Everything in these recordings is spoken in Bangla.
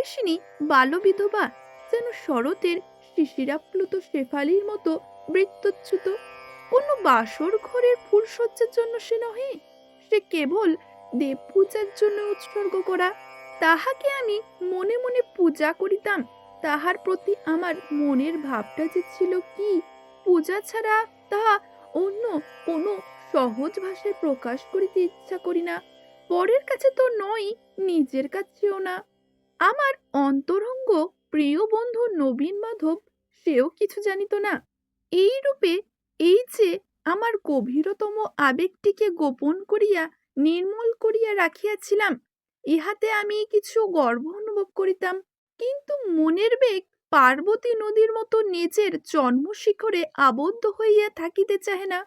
পরিবেশিনী বালবিধবা যেন শরতের শিশিরাপ্লুত শেফালির মতো বৃত্তচ্যুত। কোনো বাসর ঘরের ফুলসজ্জার জন্য সে নহে, সে কেবল দেব পূজার জন্য উৎসর্গ করা। তাহাকে আমি মনে মনে পূজা করিতাম, তাহার প্রতি আমার মনের ভাবটা যে ছিল কি, পূজা ছাড়া তাহা অন্য কোনো সহজ ভাষায় প্রকাশ করিতে ইচ্ছা করি না। পরের কাছে তো নয়, নিজের কাছেও না। আমার অন্তরঙ্গ প্রিয় বন্ধু নবীন মাধব, সেও কিছু জানিত না। এই রূপে এই যে আমার গভীরতম আবেগটিকে গোপন করিয়া, নির্মল করিয়া রাখিয়াছিলাম, ইহাতে আমি কিছু গর্ব অনুভব করিতাম। কিন্তু মনের বেগ পার্বতী নদীর মতো নিজের জন্মশিখরে আবদ্ধ হইয়া থাকিতে চাহে না,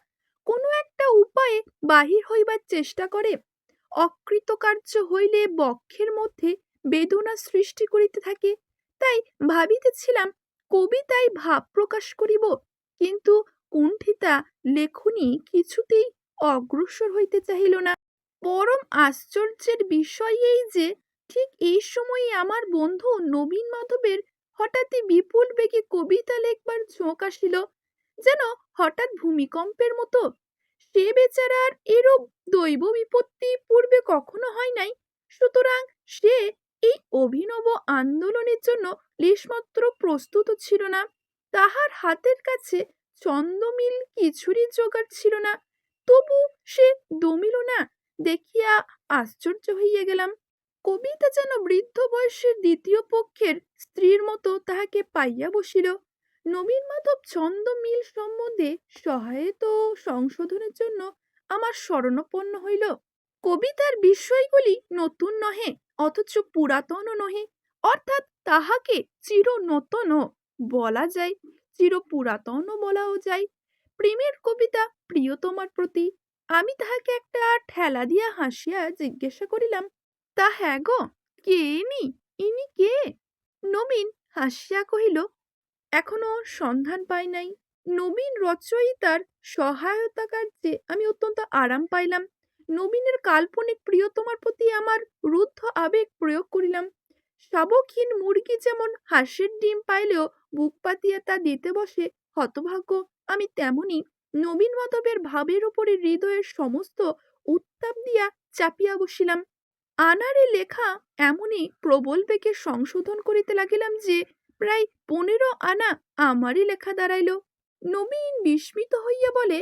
কোনো একটা উপায়ে বাহির হইবার চেষ্টা করে। অকৃতকার্য হইলে বক্ষের মধ্যে বেদনা সৃষ্টি করিতে থাকে। তাই ভাবিতেছিলাম কবিতায় ভাব প্রকাশ করিব, কিন্তু কুণ্ঠিতা লেখনী কিছুতেই অগ্রসর হইতে চাহিল না। পরম আশ্চর্যের বিষয় এই যে, ঠিক এই সময়ই আমার বন্ধু নবীন মাধবের হঠাৎই বিপুল বেগে কবিতা লেখবার ঝোঁক আসিল, যেন হঠাৎ ভূমিকম্পের মতো। সে বেচারার এরূপ দৈব বিপত্তি পূর্বে কখনো হয় নাই, সুতরাং সে এই অভিনব আন্দোলনের জন্য লেশমাত্র প্রস্তুত ছিল না। তাহার হাতের কাছে চন্দমিল কিছুরই জোগাড় ছিল না। তবু সে দমিল না, দেখিয়া আশ্চর্য হইয়া গেলাম। কবিতা যেন বৃদ্ধ বয়সের দ্বিতীয় পক্ষের স্ত্রীর মতো তাহাকে পাইয়া বসিল। নবীন মাধব ছন্দ মিল সম্বন্ধে সহায়ত সংশোধনের জন্য আমার শরণাপন্ন হইল। কবিতার বিষয়গুলি নতুন নহে অথচ পুরাতনও নহে, অর্থাৎ তাহাকে চির নূতনও বলা যায় চির পুরাতনও বলাও যায়। প্রেমের কবিতা প্রিয়তমার প্রতি, আমি তাহাকে একটা ঠেলা দিয়া হাসিয়া জিজ্ঞাসা করিলাম, তা হ্যাঁ গো, কে ইনি? ইনি কে? নবীন হাসিয়া কহিল, এখনও সন্ধান পাই নাই। নবীন রচয়িতার সহায়তা কার্যে আমি অত্যন্ত আরাম পাইলাম। নবীনের কাল্পনিক প্রিয়তমার প্রতি আমার রুদ্ধ আবেগ প্রয়োগ করিলাম। শাবকহীন মুরগি যেমন হাঁসের ডিম পাইলেও বুক পাতিয়া তা দিতে বসে, হতভাগ্য, আমি তেমনি নবীন মাধবের ভাবের উপরে হৃদয়ের সমস্ত উত্তাপ দিয়া চাপিয়া বসিলাম। আনারে লেখা এমনই প্রবল বেগে সংশোধন করিতে লাগিলাম যে, প্রায় পনেরো আনা আমারই লেখা দাঁড়াইল। নবীন বিস্মিত হইয়া বলে,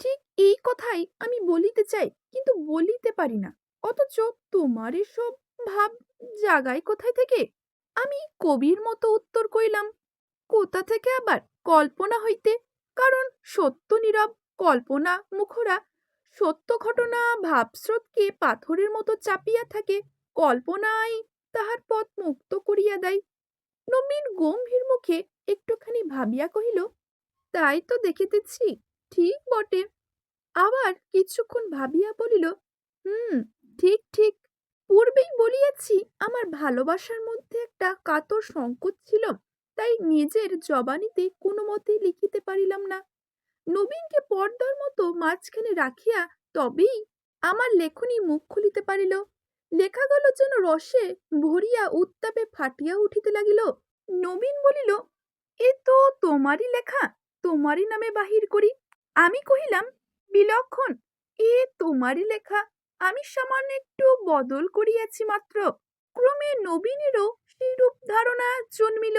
ঠিক এই কথাই আমি বলিতে চাই। কিন্তু বলিতে পারি না। অথচ তোমার এসব ভাব জাগায় কোথায় থেকে? আমি কবির মতো উত্তর কইলাম, কোথা থেকে আবার কল্পনা হইতে? কারণ সত্য নীরব কল্পনা মুখরা, সত্য ঘটনা ভাবস্রোতকে পাথরের মতো চাপিয়া থাকে, কল্পনাই তাহার পথ মুক্ত করিয়া দেয়। নবীন গম্ভীর মুখে একটুখানি ভাবিয়া কহিল, তাই তো দেখিতেছি, ঠিক বটে। আবার কিছুক্ষণ ভাবিয়া বলিল, হুম, ঠিক ঠিক। পূর্বেই বলিয়াছি আমার ভালোবাসার মধ্যে একটা কাতর সংকোচ ছিল, তাই নিজের জবানিতে কোনো মতেই লিখিতে পারিলাম না। নবীনকে পর্দার মতো মাঝখানে রাখিয়া তবেই আমার লেখনী মুখ খুলিতে পারিল। লেখাগুলো যেন রসে ভরিয়া উত্তাপে ফাটিয়া উঠিতে লাগিল। নবীন বলিল, এ তো তোমারই লেখা, তোমারই নামে বাহির করি। আমি কহিলাম বিলক্ষণ। এ তোমারই লেখা। আমি সামান্য একটু বদল করিয়াছি মাত্র। ক্রমে নবীনেরও সেইরূপ ধারণা জন্মিল।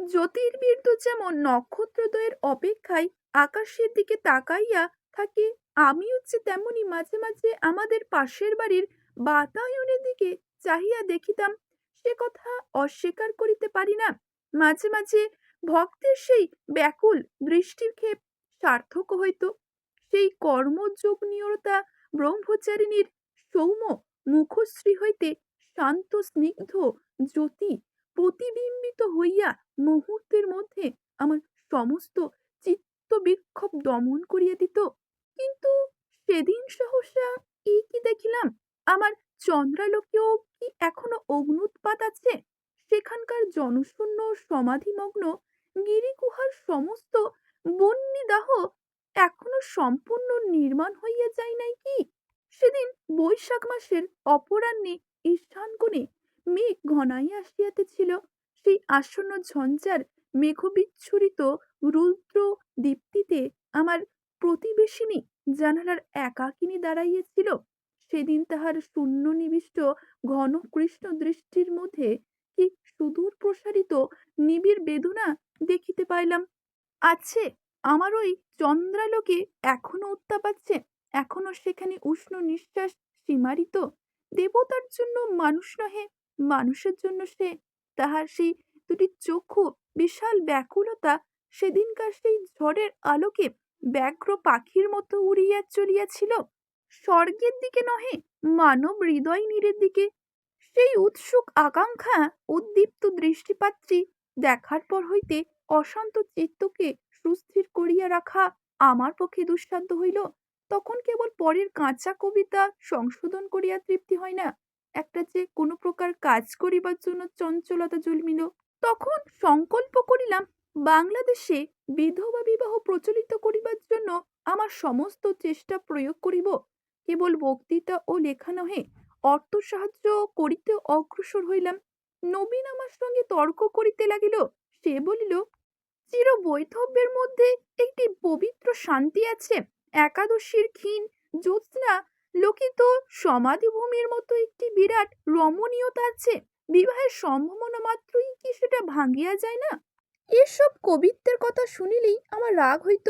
জ্যোতির্বিন্দু যেমন নক্ষত্রদ্বয়ের অপেক্ষায় আকাশের দিকে তাকাইয়া থাকে, আমিও যে তেমনি মাঝে মাঝে আমাদের পাশের বাড়ির বাতায়নের দিকে চাহিয়া দেখিতাম, সে কথা অস্বীকার করিতে পারি না। মাঝে মাঝে ভক্তের সেই ব্যাকুল দৃষ্টির ক্ষেপ সার্থক হইত। সেই কর্মযোগনীয়তা ব্রহ্মচারিণীর সৌম্য মুখশ্রী হইতে শান্ত, স্নিগ্ধ জ্যোতি প্রতিবিম্বিত হইয়া মুহূর্তের মধ্যে আমার সমস্ত চিত্ত বিক্ষোভ দমন করিয়া দিত। কিন্তু সেদিন সহসা এই কি দেখিলাম? আমার চন্দ্রালোকেও কি এখনও অগ্নুৎপাত আছে? সেখানকার জনশূন্য সমাধিমগ্ন গিরিগুহার সমস্ত বন্যিদাহ এখনও সম্পূর্ণ নির্মাণ হইয়া যায় নাই কি? সেদিন বৈশাখ মাসের অপরাহ্নে ঈশানকোণে মেঘ ঘনাইয়া আসিয়াতেছিল। সেই আসন্ন ঝঞ্ঝার মেঘবিচ্ছুরিত রুদ্র দীপ্তিতে আমার প্রতিবেশিনী জানালার একাকিনী দাঁড়াইয়াছিল। সেদিন তাহার শূন্য নিবিষ্ট ঘন কৃষ্ণ দৃষ্টির মধ্যে কি সুদূর প্রসারিত নিবিড় বেদনা দেখিতে পাইলাম। আছে আমার ওই চন্দ্রালোকে এখনও উত্তাপ আছে, এখনও সেখানে উষ্ণ নিঃশ্বাস সীমারিত দেবতার জন্য মানুষ নহে, মানুষের জন্য সে তাহার সেই দুটি চক্ষু বিশাল ব্যাকুলতা সেদিনকার সেই ঝড়ের আলোকে ব্যাঘ্র পাখির মতো উড়িয়া চলিয়াছিল। স্বর্গের দিকে নহে, মানব হৃদয় নীরের দিকে। সেই উৎসুক আকাঙ্ক্ষা, উদ্দীপ্ত দৃষ্টিপাত্রী দেখার পর হইতে অশান্ত চিত্তকে সুস্থির করিয়া রাখা আমার পক্ষে দুঃসাধ্য হইল, তখন কেবল পরের কাঁচা কবিতা সংশোধন করিয়া তৃপ্তি হয় না। একটা যে কোনো প্রকার কাজ করিবার জন্য চঞ্চলতা জন্মিল, তখন সংকল্প করিলাম বাংলাদেশে বিধবা বিবাহ প্রচলিত করিবার জন্য আমার সমস্ত চেষ্টা প্রয়োগ করিব। কেবল বক্তৃতা ও লেখা নহে, অর্থ সাহায্য করিতে অগ্রসর হইলাম। নবীন আমার সঙ্গে তর্ক করিতে লাগিল, সে বলিল চির বৈধব্যের মধ্যে একটি পবিত্র শান্তি আছে। একাদশীর ক্ষীণ জ্যোৎস্না লোকিত সমাধিভূমির মতো একটি বিরাট রমণীয়তা আছে বিবাহের সম্ভাবনা মাত্রই কি সেটা ভাঙিয়া যায় না? এসব কবিত্বের কথা শুনিলেই আমার রাগ হইত।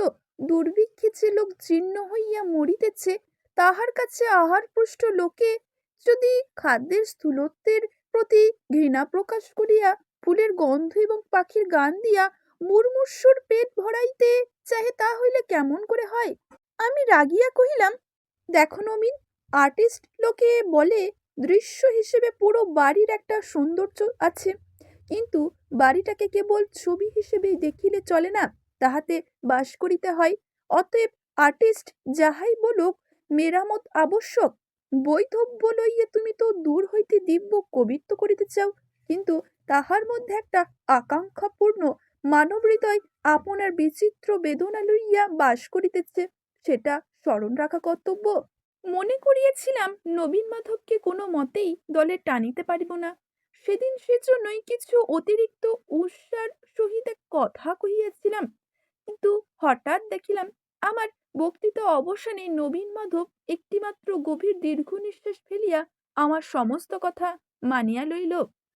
দুর্ভিক্ষে যে লোক জীর্ণ হইয়া মরিতেছে, তাহার কাছে আহারপুষ্ট লোকে যদি খাদ্যের স্থূলত্বের প্রতি ঘৃণা প্রকাশ করিয়া ফুলের গন্ধ এবং পাখির গান দিয়া মুরমুর্ষুর পেট ভরাইতে চাহে তা হইলে কেমন করে হয়? আমি রাগিয়া কহিলাম, দেখো নমিন আর্টিস্ট লোকে বলে দৃশ্য হিসেবে পুরো বাড়ির একটা সৌন্দর্য আছে। কিন্তু বাড়িটাকে কেবল ছবি হিসেবেই দেখিলে চলে না, তাহাতে বাস করিতে হয়। অতএব আর্টিস্ট যাহাই বলুক, মেরামত আবশ্যক। বৈধব্য লইয়ে তুমি তো দূর হইতে দিব্য কবিত্ব করিতে চাও। কিন্তু তাহার মধ্যে একটা আকাঙ্ক্ষাপূর্ণ মানব হৃদয় আপনার বিচিত্র বেদনা লইয়া বাস করিতেছে, সেটা স্মরণ রাখা কর্তব্য। মনে করিয়েছিলাম নবীন মাধবকে কোনো মতেই দলে টানিতে পারিব না। সেদিন সেজন্যই কিছু অতিরিক্ত উৎসার সহিত কথা কহিয়াছিলাম, কিন্তু হঠাৎ দেখিলাম আমার বক্তৃতা অবসানে নবীন মাধব একটিমাত্র গভীর দীর্ঘ নিঃশ্বাস ফেলিয়া আমার সমস্ত কথা মানিয়া লইল।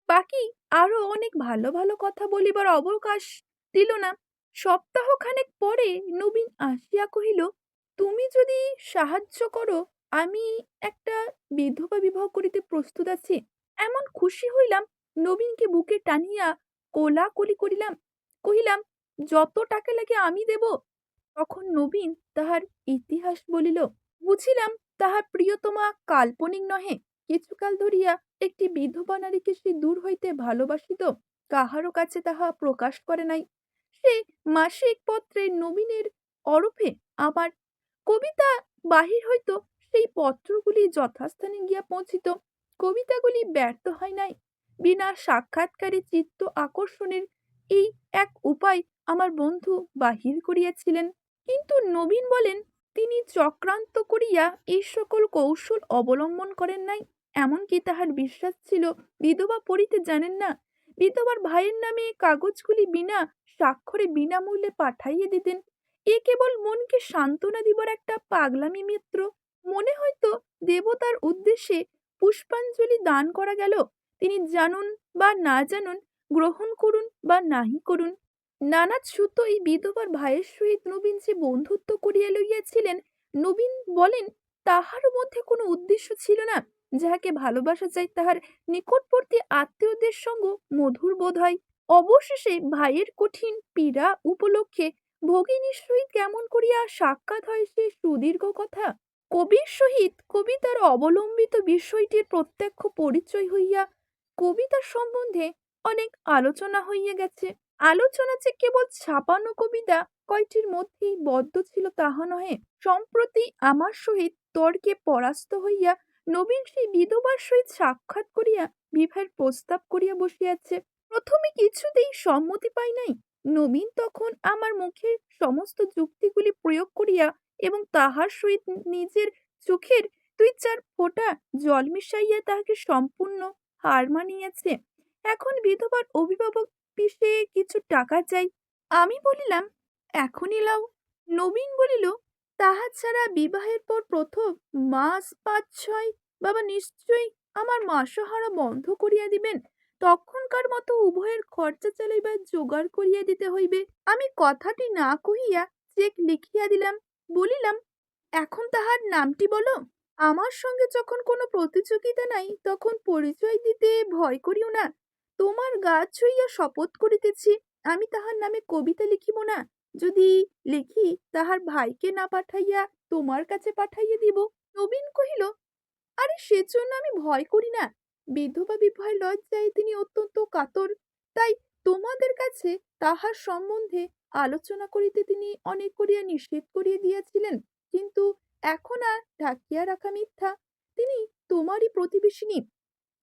বাকি আরও অনেক ভালো ভালো কথা বলিবার অবকাশ দিল না। সপ্তাহখানেক পরে নবীন আসিয়া কহিল, তুমি যদি সাহায্য করো, আমি একটা বিধবা বিবাহ করিতে প্রস্তুত আছি। এমন খুশি হইলাম, নবীনকে বুকে টানিয়া কোলাকুলি করিলাম। কহিলাম, যত টাকা লাগে আমি দেব। তখন নবীন তাহার ইতিহাস বলিল, বুঝিলাম, তাহার প্রিয়তমা কাল্পনিক নহে। কিছুকাল ধরিয়া একটি বিধবা নারীকে সে দূর হইতে ভালোবাসিত, কাহারও কাছে তাহা প্রকাশ করে নাই। সে মাসিক পত্রে নবীনের অরূপে আবার কবিতা বাহির হইত, সেই পত্রগুলি যথাস্থানে গিয়া পৌঁছিত। কবিতাগুলি ব্যর্থ হয় নাই। বিনা সাক্ষাৎকারী চিত্ত আকর্ষণের এই এক উপায় আমার বন্ধু বাহির করিয়াছিলেন। কিন্তু নবীন বলেন, তিনি চক্রান্ত করিয়া এই সকল কৌশল অবলম্বন করেন নাই। এমনকি তাহার বিশ্বাস ছিল? বিধবা পড়িতে জানেন না? বিধবার ভাইয়ের নামে কাগজগুলি বিনা স্বাক্ষরে বিনামূল্যে পাঠাইয়ে দিতেন। এ কেবল মনকে সান্ত্বনা দিবার একটা পাগলামি মিত্র। মনে হয়তো দেবতার উদ্দেশ্যে পুষ্পাঞ্জলি দান করা গেল। তিনি জানুন বা না জানুন, গ্রহণ করুন বা নাহি করুন। নানা ছুতো এই বিধবার ভাইয়ের সহিত নবীন যে বন্ধুত্ব করিয়া লইয়াছিলেন, নবীন বলেন, তাহার মধ্যে কোনো উদ্দেশ্য ছিল না। যাহাকে ভালোবাসা যায় তাহার নিকটবর্তী আত্মীয়দের সঙ্গ মধুর বোধ হয়। অবশেষে ভাইয়ের কঠিন পীড়া উপলক্ষে ভগিনীর সহিত কেমন করিয়া সাক্ষাৎ হয় সে সুদীর্ঘ কথা? কবির সহিত কবিতার অবলম্বিত বিষয়টির প্রত্যক্ষ পরিচয় হইয়া কবিতার সম্বন্ধে অনেক আলোচনা হইয়া গেছে। আলোচনা যে কেবল ছাপানো কবিতা কয়টির মধ্যেই বদ্ধ ছিল তাহা নহে, সম্প্রতি আমার সহিত তর্কে পরাস্ত হইয়া নবীন সেই বিধবার সহিত সাক্ষাৎ করিয়া বিবাহের প্রস্তাব করিয়া বসিয়াছে। প্রথমে কিছুতেই সম্মতি পাই নাই। নবীন তখন আমার মুখের সমস্ত যুক্তিগুলি প্রয়োগ করিয়া এবং তাহার সহিত নিজের চোখের দুই চার ফোঁটা জল মিশাইয়া তাহাকে সম্পূর্ণ হার মানিয়েছে। এখন বিধবার অভিভাবক পিসে কিছু টাকা চাই। আমি বলিলাম, এখনই লাও। নবীন বলিল তাহা ছাড়া বিবাহের পর প্রথম মাস পাঁচ ছয় বাবা নিশ্চয়ই আমার মাসহারা বন্ধ করিয়া দিবেন। তখনকার মতো উভয়ের খরচা চালাইবার জোগাড় করিয়া দিতে হইবে। আমি কথাটি না কহিয়া চেক লিখিয়া দিলাম, বলিলাম, এখন তাহার নামটি বলো। আমার সঙ্গে যখন কোনো প্রতিযোগিতা নাই, তখন পরিচয় দিতে ভয় করিও না। তোমার গা ছুঁইয়া শপথ করিতেছি। আমি তাহার নামে কবিতা লিখিব না। যদি লিখি, তাহার ভাইকে না পাঠাইয়া তোমার কাছে পাঠাইয়া দিব? নবীন কহিল, আরে সেজন্য আমি ভয় করি না। বিধবা বিবাহের লজ্জায় তিনি অত্যন্ত কাতর। তাই তোমাদের কাছে তাহার সম্বন্ধে আলোচনা করিতে তিনি অনেক করিয়া নিষেধ করিয়া দিয়াছিলেন। কিন্তু এখন আর ঢাকিয়া রাখা মিথ্যা। তিনি তোমারই প্রতিবেশিনী।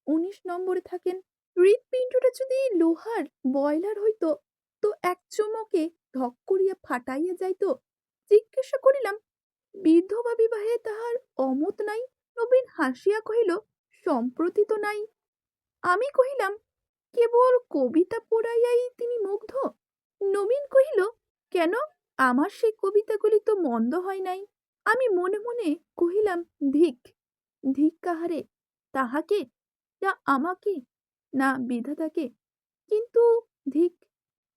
উনিশ নম্বরে থাকেন। হৃৎপিণ্ডটা যদি লোহার বয়লার হইতো তো এক চুমকে ধক করিয়া ফাটাইয়া যাইত। জিজ্ঞাসা করিলাম, বিধবা বিবাহে তাহার অমত নাই? নবীন হাসিয়া কহিল, সম্প্রতি তো নাই। আমি কহিলাম, কেবল কবিতা পড়াইয়াই তিনি মুগ্ধ? নবীন কহিল, কেন? আমার সেই কবিতাগুলি তো মন্দ হয় নাই। আমি মনে মনে কহিলাম, ধিক ধিক কাহারে? তাহাকে? না আমাকে? না বিধাতাকে? কিন্তু ধিক